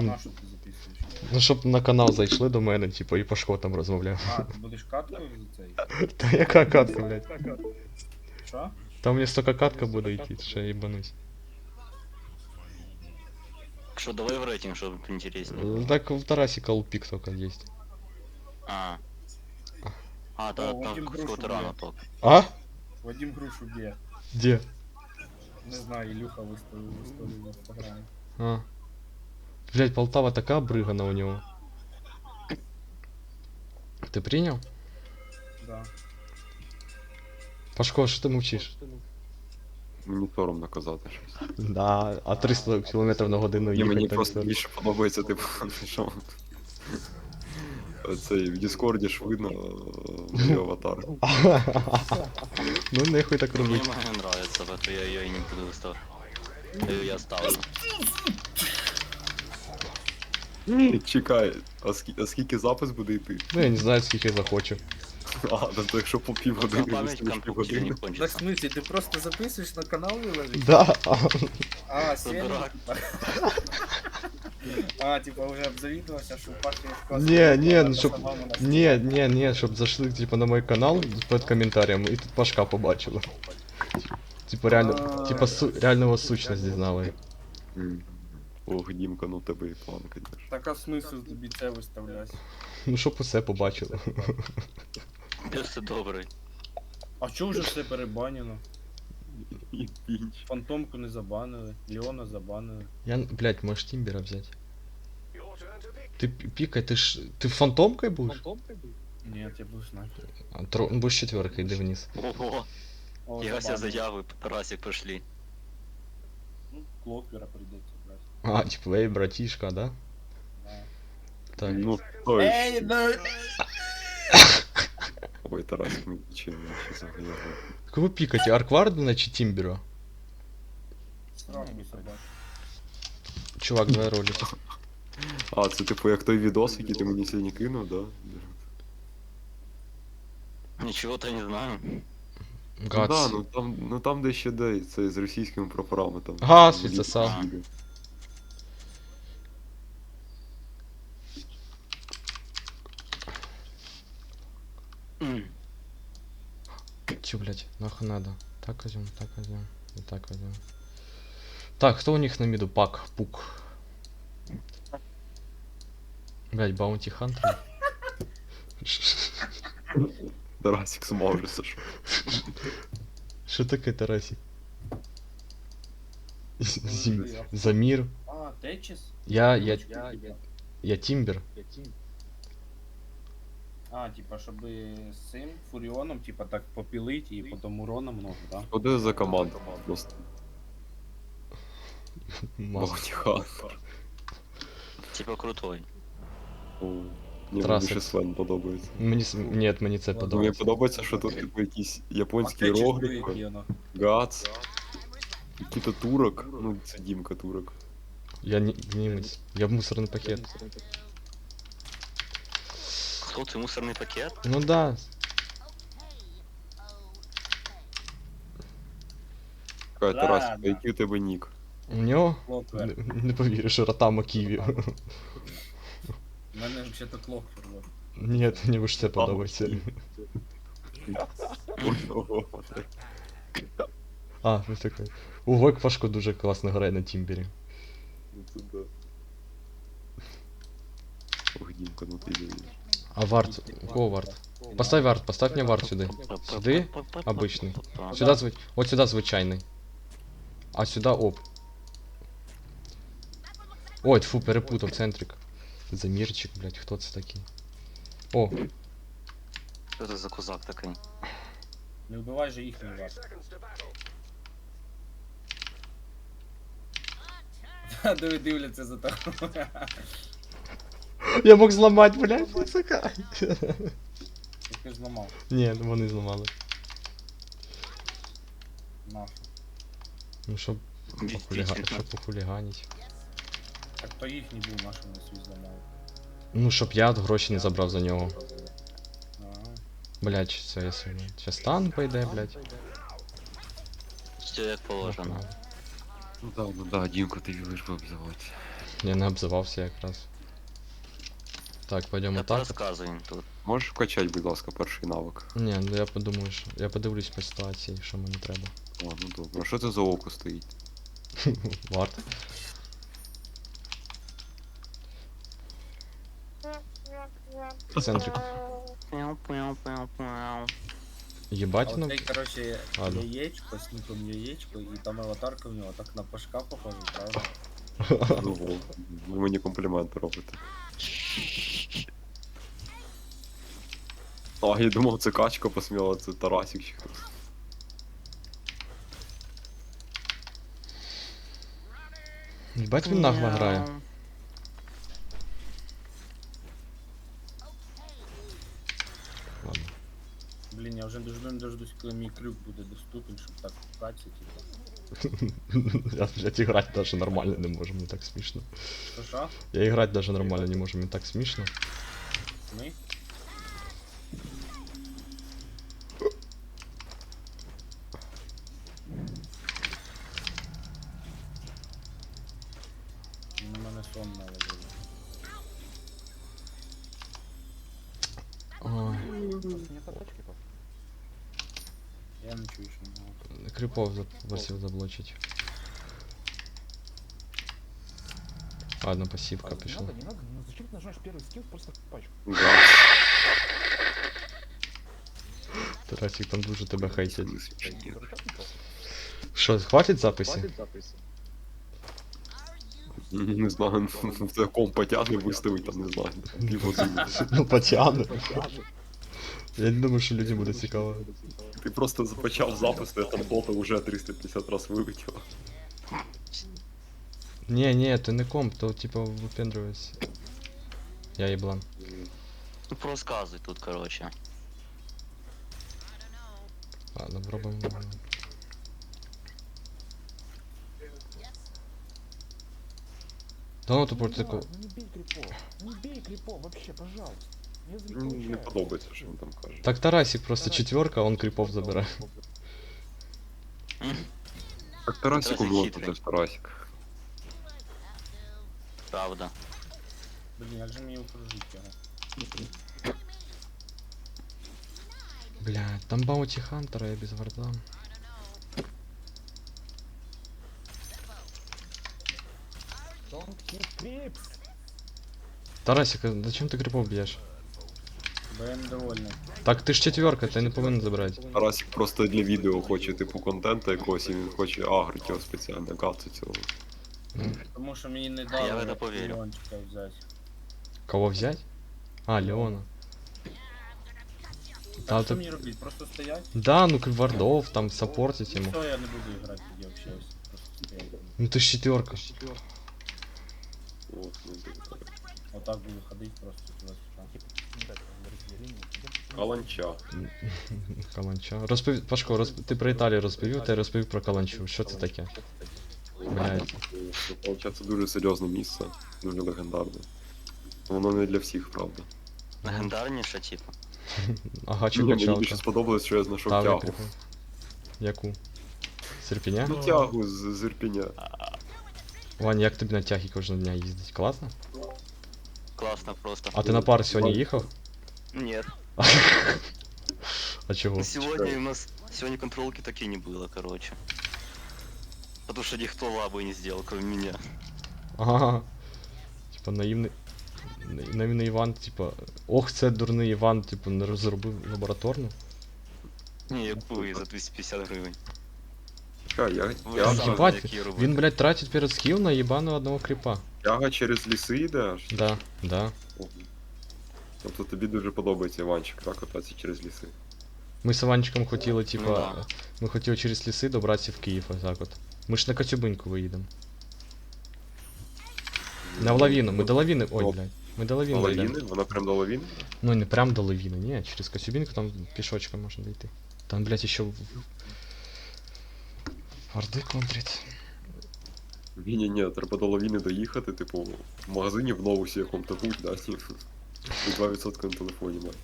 А на що ти записуєш? Ну, щоб на канал зайшли до мене, типу, і Пашко там розмовляв. А, ти будеш каткою за цей? Та яка катка, блядь? Що? Там мені столько катка буде йти, що я їбанусь. Что, давай в рейтинг, чтобы интереснее. Ну, Так в Тарасика лупик только есть. А. А, да, О, Вадим там Грушу какого-то рано бьет. топ. А? Вадим Грушу б'є. Где? Не знаю, Ілюха виставив в історію в інстаграмі. А. Блять, Полтава такая брыгана у него. Ты принял? Да. Пашко, что ты мучишь? Мені соромно казати щось. Да, а 300 км на годину Ні, мені їхати просто просто... більше подобається, типу, що. Цей в Діскорді ж видно е, мій аватар. Ну нехуй так Мне робити. моя нравится, поэтому я ее и не буду выставлять. Её Я ставлю. Чекай, а, скі- а скільки запис буде йти? Ну я не знаю, скільки захочу. А, ну то якщо по півгодини, Пока память виставиш компьютера не півгодини. Так в кончится. смысле, ти просто записуєш на канал виложиш? Да. А, сім. дурак. А, типа вже обзавідувався, що у Паші є клас. Не, не, ну щоб... Не, не, не, щоб зайшли, типа, на мой канал під коментарем, і тут Пашка побачили. Типа реально, А. типа су... реального сущность знали. М. Ох, Дімка, ну в тебе і план, конечно. Так а смисл тобі це виставляти? Ну щоб усе побачили. Пес ты добрый. А чого вже все перебанено? І пінч. Фантомку не забанили, Леона забанили. Я, блядь, можешь Тимбера взять. Ты пи- пикай, ты ж... Ты фантомкой будешь? Ні, я буду знати. А, тро... ну, Будешь четверкой, иди вниз. Ого, О, я все забанили. заявы по Тарасик пошли. Ну, клоквера прийдеться брати. А, типа, эй, братишка, да? Да. Так. Ну, ой, Ей, ну... ой, Тарасик, мені чи не ще заганяв. Кого пикать, Арквардена чи Тимбера? Сраку собак. Чувак, давай ролик. А, це типу як той відос, який ти мені сьогодні кинув, да? Ничего-то не знаю. Ну, Гац. да, ну там, ну там де ще де, це з російськими прапорами там. Газ Лі- відсосав. ліги. М. Нахуй надо? Так возьмем, так возьмем, и так возьмем. Так, кто у них на миду? Пак, пук. Блядь, Баунти Хантер. Тарасик смажився, що. Что такое Тарасик? Зим- Замир. А, Течіс? Я, я, Я, я. я Тимбер. А, типа, щоб з цим Фуріоном, типа, так попілить і потім урона много, да? Що де за команда? Просто Мас. Богатіхан. Типа крутой. Ні, мені Тарасик. більше Свен подобається. Мені, с- нет, мені це Ну, Мені подобається. подобається, що тут типу якийсь японський а Течіс рогрик, який воно? гац, який-то турок, ну це Дімка турок. Я не, німець. Я в мусорний пакет. Кто ты, мусорный пакет? Ну да. Кай, Да, Тарасик, да. а який у тебе нік? У нього. Клоквер. Не, не повіриш, Ротама Києві. У мене взагалі-то клоквер. вот. Ні, мені ж це подобається. Ого. А, ну таке. Ого, як Пашко дуже класно грає на Тімбері. Ну це да. Ох, Дімка, ну ти дивиш. А вард, у кого вард? Поставь вард, поставь мне вард сюди. Сюди? Обычный. Сюда зв... Вот сюда звичайний. А сюда оп. Ой, тфу, перепутав центрик. Замірчик, блядь, хто це такий? О, Что это за кузак такой? Не вбивай же їхній вас. Диви, дивляться за тобою. я мог зламати, блядь, сука. Ти ж зламав. Ні, вони зламали. Нашу. Ну, щоб похуліга... щоб похуліганить. Так то їхній був нашим на свій зламав. Ну, щоб я гроші не забрав за нього. А, Блядь, все, я сильно. Сейчас стан пойде, блядь. Все як положено. Ну да, ну да, Дімка, ти любиш б обзивати. Я не обзивався якраз. Так, пойдемо Я так. розказую тут. Можеш вкачати, будь ласка, перший навик. Ні, ну я подумаю, що. Я подивлюсь по ситуації, що мені треба. О, ну добре. А що це за око стоїть? Варт. Центрик. Єбать, А ну. оцей, короче, Ладно. яєчко, з ником яєчко, і там аватарка в нього так на пашка похожа, правда? Ну, во, ви мені компліменти робите. А, я думав, це качка посміла, це Тарасик чи хтось. Єбать він нагло грає. Ладно. Блін, я вже дожду не дождусь, коли мій крюк буде доступен, щоб так пхатися, типа. Я, блядь, играть даже нормально не можу, мені так смішно. Що що? Я играть даже нормально не можу, мені так смішно. Ми? На мене сон наложили. Ой, Я не чую, що не крипов просив заблочить. Ладно, пассивка Не пішла. надо, не надо, ну зачем ты нажимаешь первый скилл просто пачку? Да. Тарасик там дуже тебе хейтять. Ты дурачок не просто? Що, хватить записи? Не знаю, це комп потягне виставить, там не знаю. Півгодини. Ну потягне. Я не думаю, що людям буде цікаво. Ти просто почав запис, я там бота вже 350 раз вилетіло. Не, не, то не комп, то типа випендрюється. Я їблан. Ну розказуй тут, короче. Ладно, пробуємо. Да ну тупо Ну, тако. ладно, Ну не бей крипов, ну не бей крипов вообще, пожалуйста. Мне за них Ну, Не получается. подобається, що він там каже. Так Тарасик просто Тарасик. четверка, а он крипов забирає. Так Тарасику Тарасик можна, хитрий. це ж Тарасик. Правда. Блін, як же мені окружити його? Бля, там баунти хантера, я без варда. hit creeps. Тарасик, а зачем ти крипов б'єш? Бо я недовольний. Так ти ж четверка, ти не повинен забирати. Тарасик просто для відео хоче, типу, контенту якогось, і він хоче агрити його спеціально, гавці цього. Тому що мені не Я в дали это поверю. мільйончика взяти. Кого взять? А, Леона. Так Та що ти... мені робити? Просто стоять? Да, ну вардов, там саппортить ему. Все, я не буду грати тоді взагалі. Просто стоять. Ну ты ж четверка. От, ну, типу, Отак буду ходити просто разделение. Каланча. Каланча. Розпові... Пашко, розп... ти про Італію розповів, ти розповів про Каланчу. Що це таке? Блядь. Каланча це дуже серйозне місце, дуже легендарне. Воно не для всіх, правда. Легендарніше, типу. Ага, Ні, мені більше сподобалось, що я знайшов тягу. Яку? Серпіня? Ну тягу з з Ірпіня. Вань, як тобі на тягі кожного дня їздить? Класно? Класно просто. А ти на пар сьогодні їхав? Нет. А чого? Сегодня у нас... Сегодня контролки таки не было, короче. Потому что никто лабы не сделал, кроме меня. Ага. Типа наївний. на- Наївний Іван, типа. Ох, це дурний Іван, типу, не розробив лабораторну. Не, я купую за 250 гривень. Чекай, я, Ви я, сам Єбать, які робите. він, блядь, тратить перед скіл на їбаного одного кріпа. тяга через ліси йде аж. Да, да. Ого. Тобто тобі дуже подобається Іванчик, так, кататися через ліси. Ми з Іванчиком хотіли, типа. Ну да. Ми хотіли через ліси добратися в Київ, отак от. Ми ж на Коцюбиньку виїдемо. На лавіну, ми до лавіни. Ой, О. блядь. Ми до лавіни До йдемо. лавіни? Вона прям до лавіни? Ну не прям до лавіни, ні, через Коцюбинку там пішочком можна дойти. Там, блядь, еще Орди контрить. Ні, ні, ні, треба до лавіни доїхати, типу, в магазині в новусі якому-то будь, да, і 2% на телефоні має.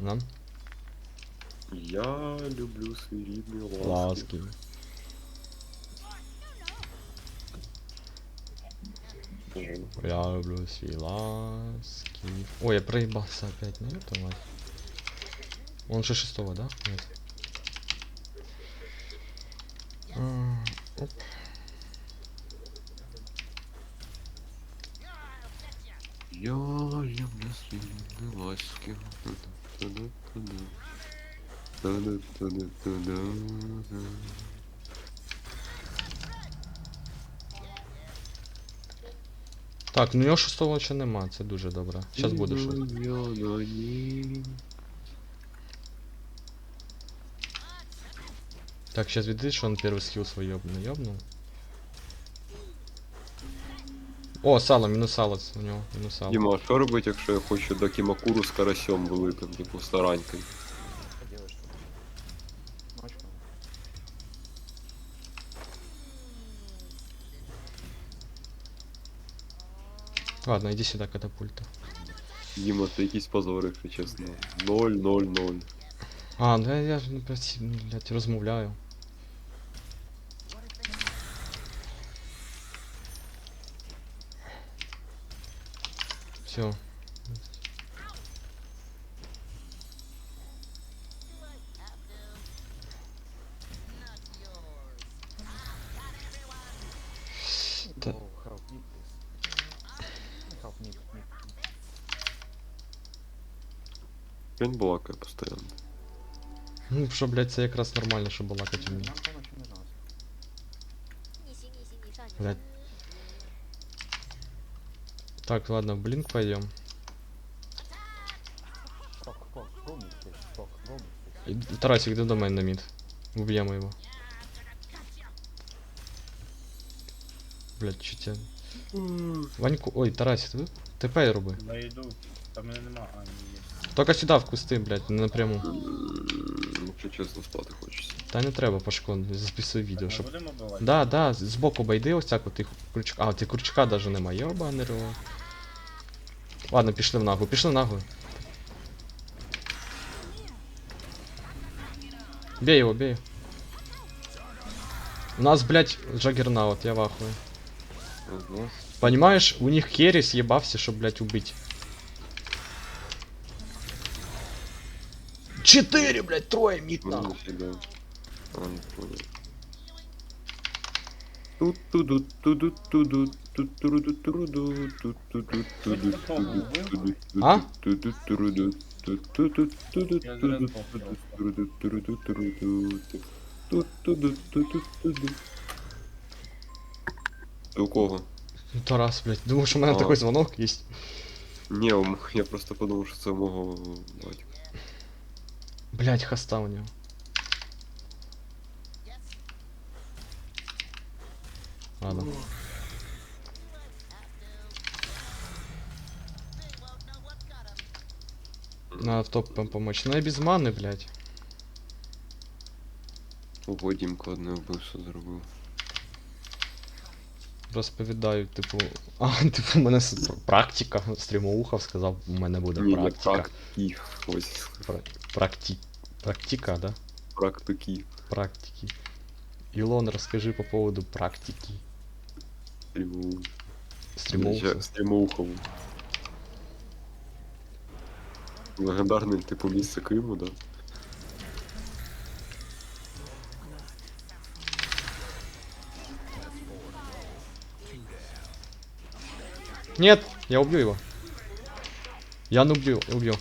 Нам? Я люблю свій рідний ласки. Ласки. Я люблю свій ласки. Ой, я проебался опять, ну это мать. Он же шестого, да? Нет. Я люблю свої ласки. Так, ну у нього шестого ще нема, це дуже добре. Зараз буде щось. Так, сейчас видишь, что он первый скилл свой ёбнул, ёбнул. О, сало, мінус сало у нього, мінус сало. Діма, а що робить, якщо я хочу до Кімакуру з карасем великим, типу старанькою? Поделаешь что? Ночка. Ладно, иди сюда, катапульта. Діма, це якийсь позор, якщо чесно. 0-0-0. А, ну я, я ж, ну, блядь, ну, блядь, розмовляю. Все. Да. Я не постоянно. Ну, что, блядь, как раз нормально, що балакать вміє. Так, ладно, в блинк пойдем. Тарасик, до мене на мід. Уб'ємо його. Блядь, чуть я... Ваньку, ой, Тарасик, ти ТП роби. Я йду. Там мене нема, а ні, є. Тільки сюди в кусти, блядь, не напряму. Якщо чесно, спати хочеться. Та не треба, Пашко, записуй відео, щоб... будемо? Да, да, з- збоку обійди ось так, от ти крючка. А, ти крючка даже немає, йобаний рот. Ладно, пішли в нагу, пішли в нагу. Бей его, бей. У нас, блядь, Джаггернаут, я в ахуе. Ага. Понимаешь, у них керри съебався, щоб, блядь, убить. Четыре, блядь, трое, мид Ну, нахуй. ніфіга. А, не понял. Тут-туду, туду, А? Ты у кого? Тарас, блядь, думаешь, у меня а. такой звонок есть? Не, я просто подумал, что это мого батька. Блять, хоста у него. Ладно. Ну, Надо в топ пом- помочь. Ну я без маны, блядь. Ого, Дімка одне вбивство зробив. Розповідаю, типу. А, типу, у мене с- практика. Стрімоухов сказав, у мене буде Ні, не практика. практики. Ось. Практи... Практика, да? Практики. Практики. Илон, расскажи по поводу практики. Стрімоу. Стримоухов. Стрімоухову. Легендарне, типу, місце Криму, да? Нет, я убью его. Я не убью, убью.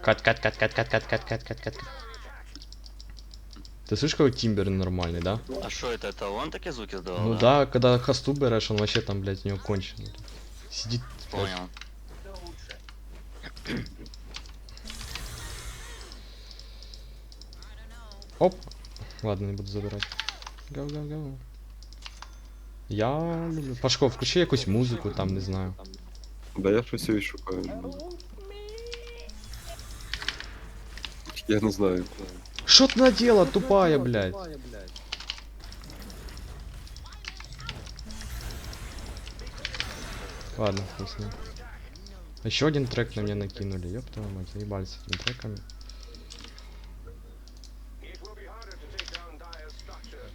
Кат, кат, кат, кат, кат, кат, кат, кат, кат, кат. Ты слышишь, какой тимбер нормальный, да? А что это? Это он такие звуки сдавал? Ну да, когда хосту берешь, он вообще там, блядь, у него конченый. Сидит. Понял. Оп. Ладно, не буду забирать. Гау, гау, гау. Я люблю. Пашко, включи якусь музику, там, не знаю. Да я щось її шукаю. Я не знаю. Что ты надела, тупая, блядь? Ладно, ним. Еще один трек на меня накинули, ёб твою мать, заебались с этими треками.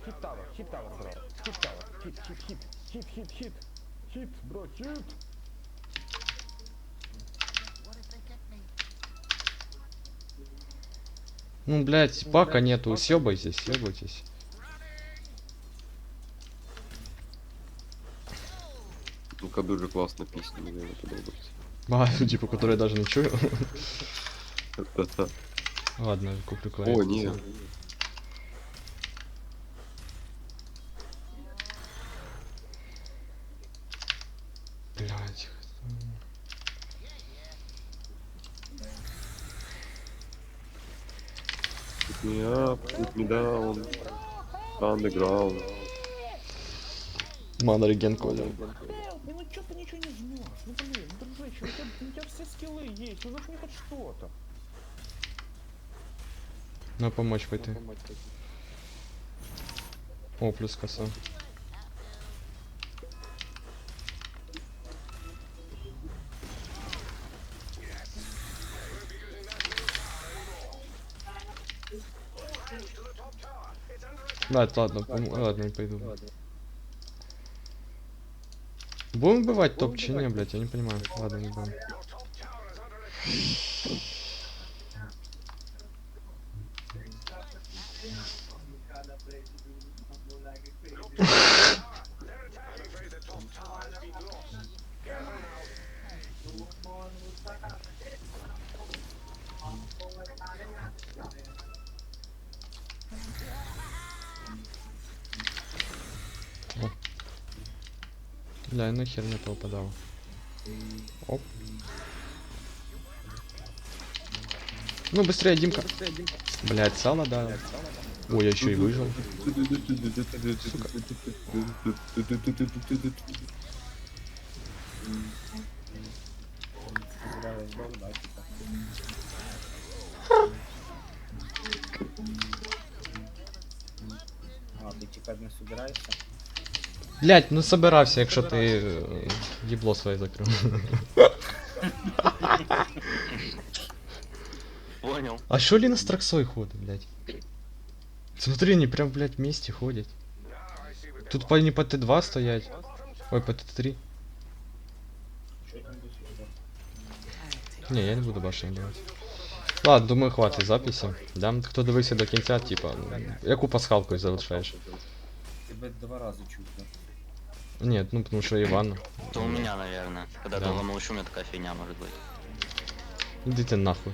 Хит тавер, хит тавер, бро. Хит тавер, хит, хит, хит, хит, хит, хит. Хит, бро, хит. Ну, блядь, пака нету, съебайтесь, съебайтесь. Яка дуже класна пісня, мені вона подобається. А, ну, типа, которую я даже не чую. Та-та. Ладно, куплю клавиатуру. О, ні. Put me up, put me down. Underground. Мана реген коля. Help me, ну чё ты ничего не жмешь? Ну блин, ну дружище, у тебя, у тебя все скиллы есть, ну нажми хоть что-то. На помочь пойти. О, плюс коса. Ладно, пом- ладно, я пойду. Будем убивать топ чи не, блядь, я не понимаю. Ладно, не будем. Бля, я нахер не попадал. Оп. Ну, быстрее, Димка. Блять, сало, да. Ой, я еще и выжил. Типа. А, ти тікати не собираєшся? Блять, ну собирався, якщо ти е, їбло своє закрив. Понял. А що Ліна з траксой ходить, блять? Смотри, они прям, блять, вместе ходят. Тут по, не по Т2 стоять. Ой, по Т3. Що там до сих пор? Не, я не буду башню давати. Ладно, думаю, хватить записи. Да? Хто дивився до кінця, типа, яку пасхалку залишаєш? Тебе два рази чути. Нет, ну потому что Иван. Это у меня, наверное. Когда Да. долго молчу, у меня такая фигня может быть. Идите нахуй.